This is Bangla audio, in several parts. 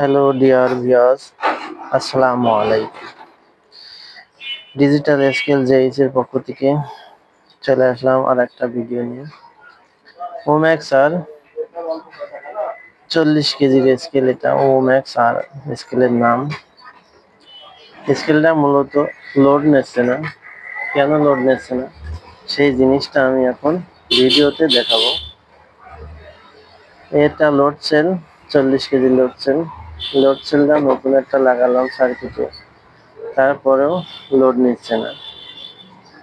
হ্যালো ডিয়ার ভিউয়ার্স আসসালামু আলাইকুম ডিজিটাল স্কেল জেইস এর পক্ষ থেকে চলে আসলাম আর একটা ভিডিও নিয়ে। ওম্যাক্স আর চল্লিশ কেজির স্কেল এটা ওম্যাক্স আর স্কেলের নাম। স্কেলটা মূলত লোড নিচ্ছে না। কেন লোড নিচ্ছে না? সেই জিনিসটা আমি এখন ভিডিওতে দেখাবো। এটা লোড সেল চল্লিশ কেজি লোড সেল লোড সেলটা নতুন একটা লাগালাম সার্কিটে তারপরেও লোড নিচ্ছে না।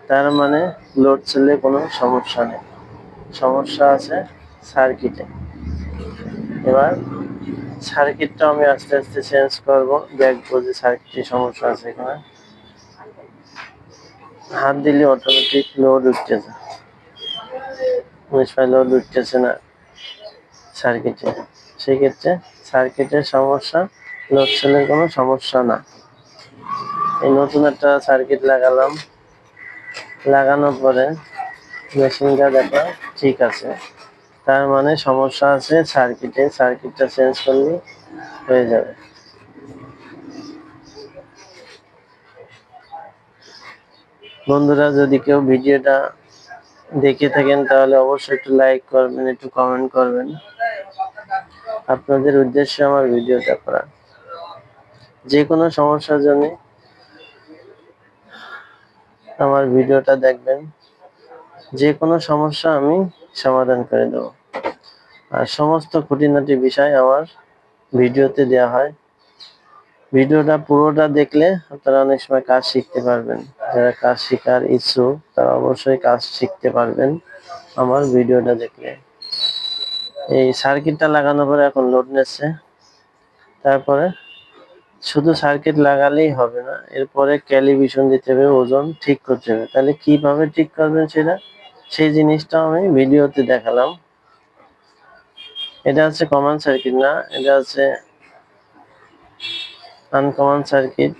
তার মানে লোড সেলে কোনো সমস্যা নেই। সমস্যা আছে সার্কিটে এবার সার্কিটটা আমি আস্তে আস্তে চেঞ্জ করব, দেখব যে সার্কিটে সমস্যা আছে এখানে হাত দিলে অটোমেটিক লোড উঠতেছে। লোড উঠতেছে না। সার্কিটে। সেক্ষেত্রে সার্কিটের সমস্যা, লোড সেলের কোনো সমস্যা না। এই নতুন একটা সার্কিট লাগালাম। লাগানোর পরে মেশিনটা দেখো ঠিক আছে। তার মানে সমস্যা আছে সার্কিটে, সার্কিটটা চেঞ্জ করলে হয়ে যাবে। বন্ধুরা, যদি কেউ ভিডিওটা দেখে থাকেন, তাহলে অবশ্যই একটু লাইক করবেন, একটু কমেন্ট করবেন। আপনাদের উদ্দেশ্যে আমার ভিডিওটা করা। যে কোনো সমস্যার জন্য আমার ভিডিওটা দেখবেন। যে কোনো সমস্যা আমি সমাধান করে দেব। আর সমস্ত খুঁটিনাটি বিষয় আমার ভিডিওতে দেওয়া হয়। ভিডিওটা পুরোটা দেখলে আপনারা অনেক সময় কাজ শিখতে পারবেন। যারা কাজ শেখার ইচ্ছুক, তারা অবশ্যই কাজ শিখতে পারবেন আমার ভিডিওটা দেখলে। এই সার্কিটটা লাগানোর পরে এখন লোড নিচ্ছে। তারপরে শুধু সার্কিট লাগালেই হবে না, এরপরে ক্যালিভিশন দিতে হবে, ওজন ঠিক করতে হবে। তাহলে কীভাবে ঠিক করবেন সেটা, সেই জিনিসটা আমি ভিডিওতে দেখালাম। এটা হচ্ছে কমন সার্কিট না, এটা হচ্ছে আনকমন সার্কিট